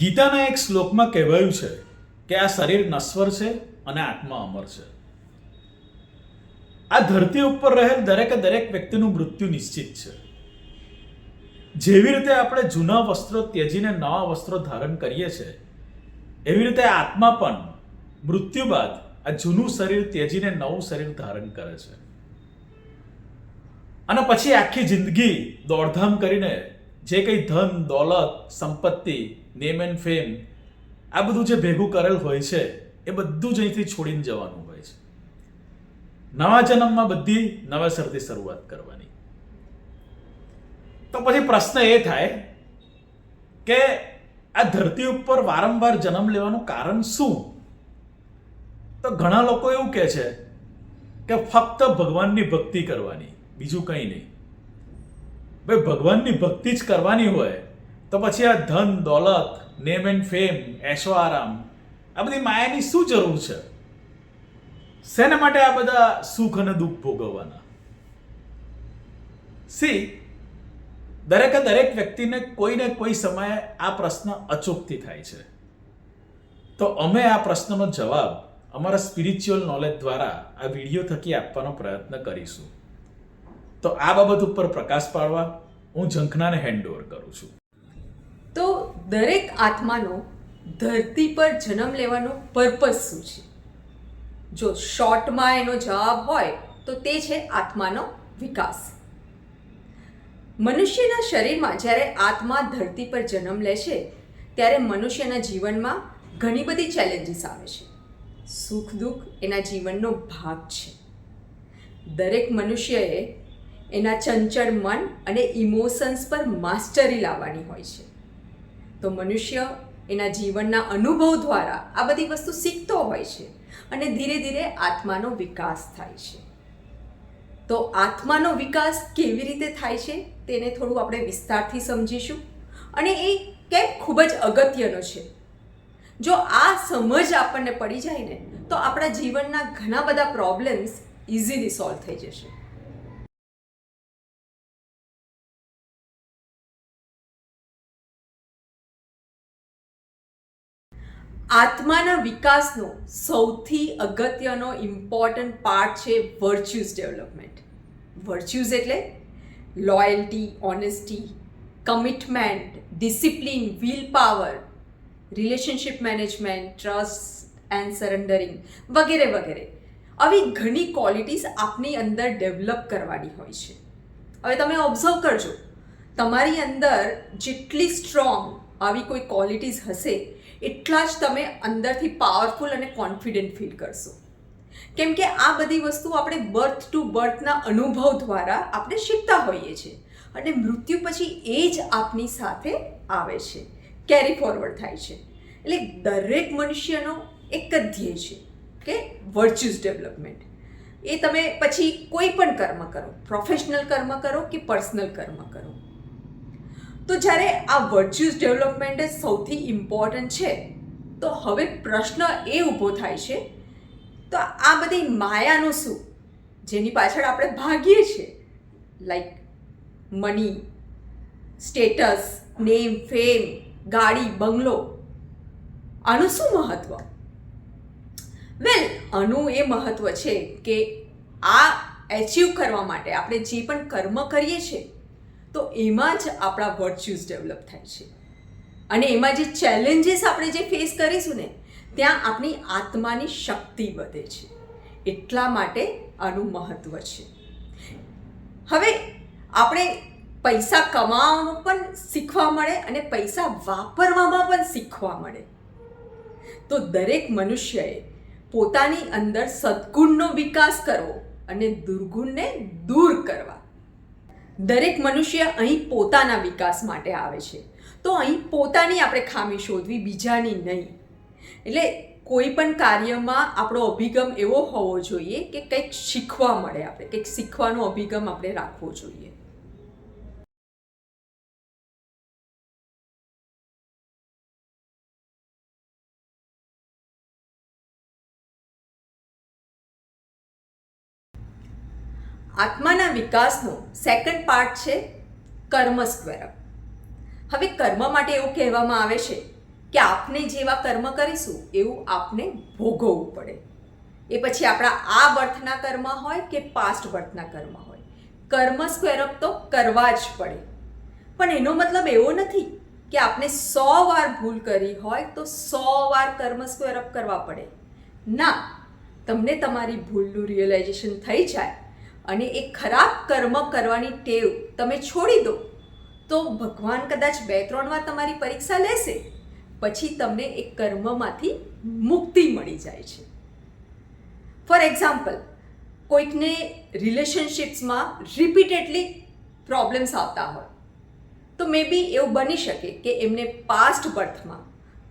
ગીતાના એક શ્લોકમાં કહેવાયું છે કે આ શરીર નશ્વર છે અને આત્મા અમર છે. આ ધરતી ઉપર રહેલ દરેકે દરેક વ્યક્તિનું મૃત્યુ નિશ્ચિત છે. જેવી રીતે આપણે જૂના વસ્ત્રો ત્યજીને નવા વસ્ત્રો ધારણ કરીએ છીએ એવી રીતે આત્મા પણ મૃત્યુ બાદ આ જૂનું શરીર ત્યજીને નવું શરીર ધારણ કરે છે. અને પછી આખી જિંદગી દોડધામ કરીને જે કંઈ ધન, દોલત, સંપત્તિ નેમ એન્ડ ફેમ આ બધું જે ભેગું કરેલ હોય છે, એ બધું જ અહીંથી છોડીને જવાનું હોય છે. નવા જન્મમાં બધી નવેસરથી શરૂઆત કરવાની. તો પછી પ્રશ્ન એ થાય કે આ ધરતી ઉપર વારંવાર જન્મ લેવાનું કારણ શું? તો ઘણા લોકો એવું કહે છે કે ફક્ત ભગવાનની ભક્તિ કરવાની, બીજું કંઈ નહીં. ભાઈ, ભગવાનની ભક્તિ જ કરવાની હોય તો પછી આ ધન, દોલત નેમ એન્ડ ફેમ એશો આરામ આ બધી માયાની શું જરૂર છે? શેના માટે આ બધા સુખ અને દુઃખ ભોગવવાના? સી દરેકે દરેક વ્યક્તિને કોઈને કોઈ સમયે આ પ્રશ્ન અચૂકથી થાય છે. તો અમે આ પ્રશ્નનો જવાબ અમારા સ્પિરિચ્યુઅલ નોલેજ દ્વારા આ વીડિયો થકી આપવાનો પ્રયત્ન કરીશું. તો આ બાબત ઉપર પ્રકાશ પાડવા હું ઝંખનાને હેન્ડ ઓવર કરું છું. તો દરેક આત્માનો ધરતી પર જન્મ લેવાનો પર્પઝ શું છે? જો શોર્ટમાં એનો જવાબ હોય, તો તે છે આત્માનો વિકાસ. મનુષ્યના શરીરમાં જ્યારે આત્મા ધરતી પર જન્મ લે છે, ત્યારે મનુષ્યના જીવનમાં ઘણી બધી ચેલેન્જીસ આવે છે. સુખ, દુઃખ એના જીવનનો ભાગ છે. દરેક મનુષ્યએ એના ચંચળ મન અને ઇમોશન્સ પર માસ્ટરી લાવવાની હોય છે. તો મનુષ્ય એના જીવનના અનુભવ દ્વારા આ બધી વસ્તુ શીખતો હોય છે અને ધીરે ધીરે આત્માનો વિકાસ થાય છે. તો આત્માનો વિકાસ કેવી રીતે થાય છે તેને થોડું આપણે વિસ્તારથી સમજીશું. અને એ કેમ ખૂબ જ અગત્યનો છે. જો આ સમજ આપણને પડી જાય ને, તો આપણા જીવનના ઘણા બધા પ્રોબ્લેમ્સ ઇઝીલી સોલ્વ થઈ જશે. આત્માના વિકાસનો સૌથી અગત્યનો ઇમ્પોર્ટન્ટ પાર્ટ છે વર્ચ્યુઝ ડેવલપમેન્ટ વર્ચ્યુઝ એટલે loyalty honesty commitment discipline will power relationship management trust and surrendering વગેરે વગેરે. આવી ઘણી ક્વોલિટીઝ આપની અંદર ડેવલપ કરવાની હોય છે. હવે તમે ઓબ્ઝર્વ કરજો. તમારી અંદર જેટલી સ્ટ્રોંગ આવી કોઈ ક્વોલિટીઝ હશે એટલા જ તમે અંદરથી પાવરફુલ અને કોન્ફિડન્ટ ફીલ કરશો. કેમ કે આ બધી વસ્તુ આપણે બર્થ ટુ બર્થના અનુભવ દ્વારા આપણે શીખતા હોઈએ છીએ. અને મૃત્યુ પછી એ જ આપની સાથે આવે છે. કેરી ફોરવર્ડ થાય છે. એટલે દરેક મનુષ્યનો એક જ ધ્યેય છે, કે વર્ચ્યુઝ ડેવલપમેન્ટ એ તમે પછી કોઈ પણ કર્મ કરો. પ્રોફેશનલ કર્મ કરો કે પર્સનલ કર્મ કરો. તો જ્યારે આ વર્ચ્યુઝ ડેવલપમેન્ટ સૌથી ઇમ્પોર્ટન્ટ છે, તો હવે પ્રશ્ન એ ઊભો થાય છે, તો આ બધી માયાનું શું? જેની પાછળ આપણે ભાગીએ છીએ. Like money status name fame ગાડી, બંગલો. આનું શું મહત્વ? વેલ આનું એ મહત્વ છે કે આ એચીવ કરવા માટે આપણે જે પણ કર્મ કરીએ છીએ તો એમાં જ આપણા વર્ચ્યુઝ ડેવલપ થાય છે. અને એમાં જે ચેલેન્જીસ આપણે જે ફેસ કરીશું ને, ત્યાં આપણી આત્માની શક્તિ વધે છે. એટલા માટે આનું મહત્વ છે. હવે આપણે પૈસા કમાવામાં પણ શીખવા મળે અને પૈસા વાપરવામાં પણ શીખવા મળે. તો દરેક મનુષ્યએ પોતાની અંદર સદગુણનો વિકાસ કરવો અને દુર્ગુણને દૂર કરવા. દરેક મનુષ્ય અહીં પોતાના વિકાસ માટે આવે છે. તો અહીં પોતાની આપણે ખામી શોધવી બીજાની નહીં. એટલે કોઈ પણ કાર્યમાં આપણો અભિગમ એવો હોવો જોઈએ કે કંઈક શીખવા મળે આપણે, કંઈક શીખવાનો અભિગમ આપણે રાખવો જોઈએ. આત્માના વિકાસનો સેકન્ડ પાર્ટ છે કર્મ સ્ક્વેરઅપ હવે કર્મ માટે એવું કહેવામાં આવે છે કે આપણે જેવા કર્મ કરીશું એવું આપણે ભોગવવું પડે. એ પછી આપણા આ બર્થના કર્મ હોય કે પાસ્ટ બર્થના કર્મ હોય. કર્મ સ્ક્વેરઅપ તો કરવા જ પડે. પણ એનો મતલબ એવો નથી કે આપણે સો વાર ભૂલ કરી હોય તો સો વાર કર્મ સ્ક્વેરઅપ કરવા પડે. ના, તમને તમારી ભૂલનું રિયલાઇઝેશન થઈ જાય. અને એ ખરાબ કર્મ કરવાની ટેવ તમે છોડી દો, તો ભગવાન કદાચ બે ત્રણ વાર તમારી પરીક્ષા લેશે, પછી તમને એ કર્મમાંથી મુક્તિ મળી જાય છે. ફોર એક્ઝામ્પલ કોઈકને રિલેશનશિપ્સમાં રિપીટેડલી પ્રોબ્લેમ્સ આવતા હોય, તો મે બી એવું બની શકે કે એમને પાસ્ટ બર્થમાં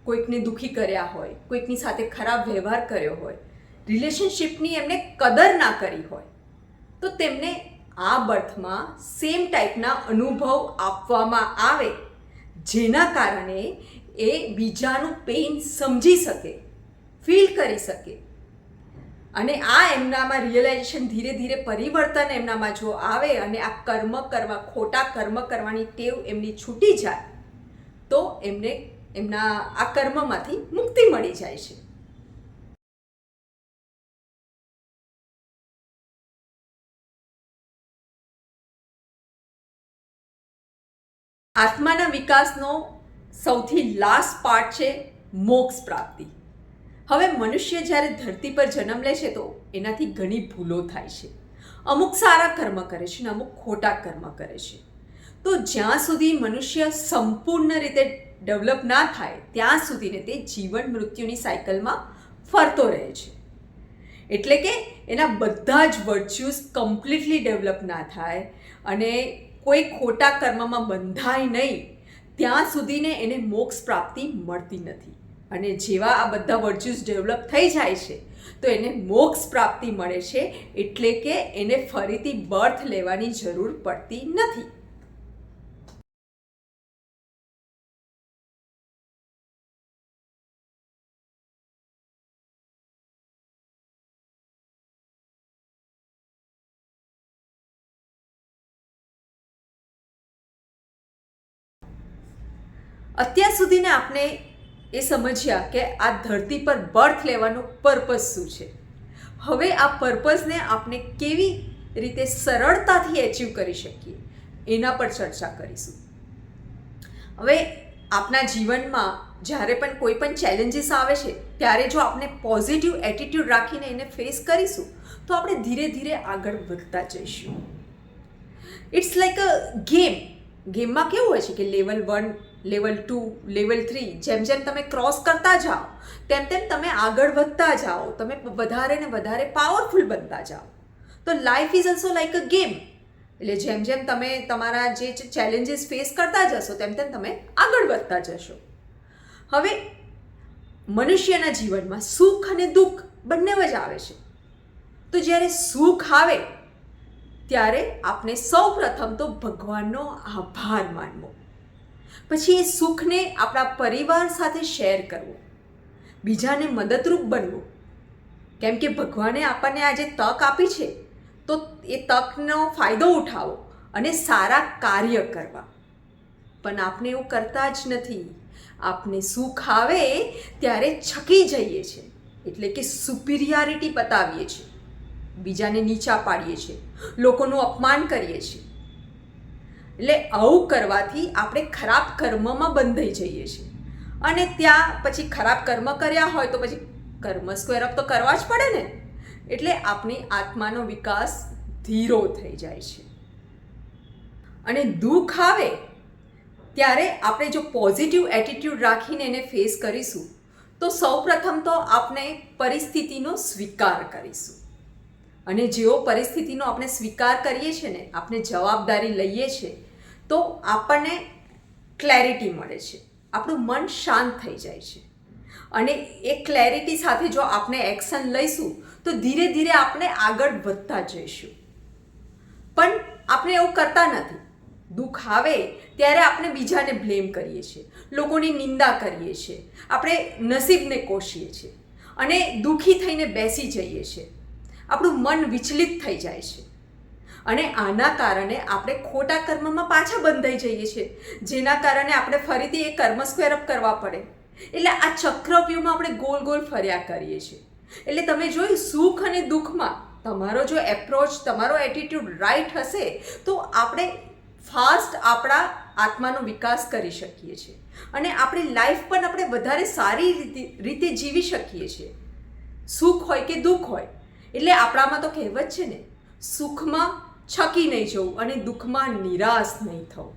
કોઈકને દુઃખી કર્યા હોય, કોઈકની સાથે ખરાબ વ્યવહાર કર્યો હોય રિલેશનશિપની એમને કદર ના કરી હોય તો તેમને આ બર્થમાં સેમ ટાઈપના અનુભવ આપવામાં આવે, જેના કારણે એ બીજાનું પેઇન સમજી શકે ફીલ કરી શકે. અને આ એમનામાં રિયલાઇઝેશન ધીરે ધીરે પરિવર્તન એમનામાં જો આવે અને આ કર્મ કરવા, ખોટા કર્મ કરવાની ટેવ એમની છૂટી જાય, તો એમને એમના આ કર્મમાંથી મુક્તિ મળી જાય છે. આત્માના વિકાસનો સૌથી લાસ્ટ પાર્ટ છે મોક્ષ પ્રાપ્તિ. હવે મનુષ્ય જ્યારે ધરતી પર જન્મ લે છે તો એનાથી ઘણી ભૂલો થાય છે. અમુક સારા કર્મ કરે છે ને અમુક ખોટા કર્મ કરે છે. તો જ્યાં સુધી મનુષ્ય સંપૂર્ણ રીતે ડેવલપ ના થાય, ત્યાં સુધીને તે જીવન મૃત્યુની સાયકલમાં ફરતો રહે છે. એટલે કે એના બધા જ વર્ચ્યુઝ કમ્પ્લીટલી ડેવલપ ના થાય અને કોઈ ખોટા કર્મમાં બંધાય નહીં. ત્યાં સુધીને એને મોક્ષ પ્રાપ્તિ મળતી નથી. અને જેવા આ બધા વર્ચ્યુઝ ડેવલપ થઈ જાય છે, તો એને મોક્ષ પ્રાપ્તિ મળે છે એટલે કે એને ફરીથી બર્થ લેવાની જરૂર પડતી નથી. અત્યાર સુધીને આપણે એ સમજ્યા કે આ ધરતી પર બર્થ લેવાનું પર્પઝ શું છે. હવે આ પર્પઝને આપણે કેવી રીતે સરળતાથી એચીવ કરી શકીએ, એના પર ચર્ચા કરીશું. હવે આપણા જીવનમાં જ્યારે પણ કોઈ પણ ચેલેન્જીસ આવે છે, ત્યારે જો આપણે પોઝિટિવ એટીટ્યૂડ રાખીને એને ફેસ કરીશું, તો આપણે ધીરે ધીરે આગળ વધતા જઈશું. ઇટ્સ લાઈક અ ગેમ ગેમમાં કેવું હોય છે કે level one level two, level three, જેમ જેમ તમે ક્રોસ કરતા જાઓ, તેમ તેમ તમે આગળ વધતા જાઓ, તમે વધારે ને વધારે પાવરફુલ બનતા જાઓ. તો life is also like a game એટલે જેમ જેમ તમે તમારા જે ચેલેન્જીસ ફેસ કરતા જશો, તેમ તેમ તમે આગળ વધતા જશો. હવે મનુષ્યના જીવનમાં સુખ અને દુઃખ બંને જ આવે છે. તો જ્યારે સુખ આવે, ત્યારે આપણે સૌ પ્રથમ તો ભગવાનનો આભાર માનવો. પછી એ સુખને આપણા પરિવાર સાથે શેર કરવો. બીજાને મદદરૂપ બનવું. કેમ કે ભગવાને આપણને આજે તક આપી છે, તો એ તકનો ફાયદો ઉઠાવો અને સારા કાર્ય કરવા. પણ આપણે એવું કરતા જ નથી. આપણે સુખ આવે ત્યારે છકી જઈએ છીએ એટલે કે સુપિરિયારિટી બતાવીએ છીએ બીજાને નીચા પાડીએ છીએ લોકોનું અપમાન કરીએ છીએ એટલે આવું કરવાથી આપણે ખરાબ કર્મમાં બંધાઈ જઈએ છીએ. અને ત્યાં પછી ખરાબ કર્મ કર્યા હોય તો પછી કર્મ સ્ક્વેર અપ તો કરવા જ પડે ને. એટલે આપણી આત્માનો વિકાસ ધીરો થઈ જાય છે. અને દુઃખ આવે ત્યારે આપણે જો પોઝિટિવ એટીટ્યૂડ રાખીને એને ફેસ કરીશું, તો સૌપ્રથમ તો આપણે પરિસ્થિતિનો સ્વીકાર કરીશું. અને જેવો પરિસ્થિતિનો આપણે સ્વીકાર કરીએ છીએ ને, આપણે જવાબદારી લઈએ છીએ, તો આપણને ક્લેરિટી મળે છે. આપણું મન શાંત થઈ જાય છે. અને એ ક્લેરિટી સાથે જો આપણે એક્શન લઈશું, તો ધીરે ધીરે આપણે આગળ વધતા જઈશું. પણ આપણે એવું કરતા નથી. દુઃખ આવે ત્યારે આપણે બીજાને બ્લેમ કરીએ છીએ. લોકોની નિંદા કરીએ છીએ. આપણે નસીબને કોશીએ છીએ. અને દુઃખી થઈને બેસી જઈએ છીએ. આપણું મન વિચલિત થઈ જાય છે. અને આના કારણે આપણે ખોટા કર્મમાં પાછા બંધાઈ જઈએ છીએ. જેના કારણે આપણે ફરીથી એ કર્મ સ્ક્વેર કરવા પડે. એટલે આ ચક્રવ્યૂહમાં આપણે ગોલ ગોલ ફર્યા કરીએ છીએ. એટલે તમે જોયું સુખ અને દુઃખમાં તમારો જો એપ્રોચ તમારો એટીટ્યૂડ રાઈટ હશે, તો આપણે ફાસ્ટ આપણા આત્માનો વિકાસ કરી શકીએ છીએ. અને આપણી લાઈફ પણ આપણે વધારે સારી રીતે રીતે જીવી શકીએ છીએ. સુખ હોય કે દુઃખ હોય એટલે આપણામાં તો કહેવત છે ને, સુખમાં છકી નહીં જવું અને દુઃખમાં નિરાશ નહીં થવું.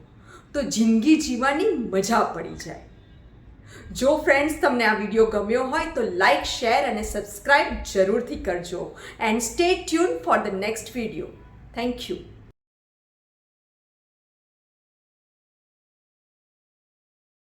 તો જિંદગી જીવવાની મજા પડી જાય. જો ફ્રેન્ડ્સ તમને આ વીડિયો ગમ્યો હોય તો લાઇક શેર અને સબસ્ક્રાઇબ જરૂરથી કરજો. And stay tune for the next video thank you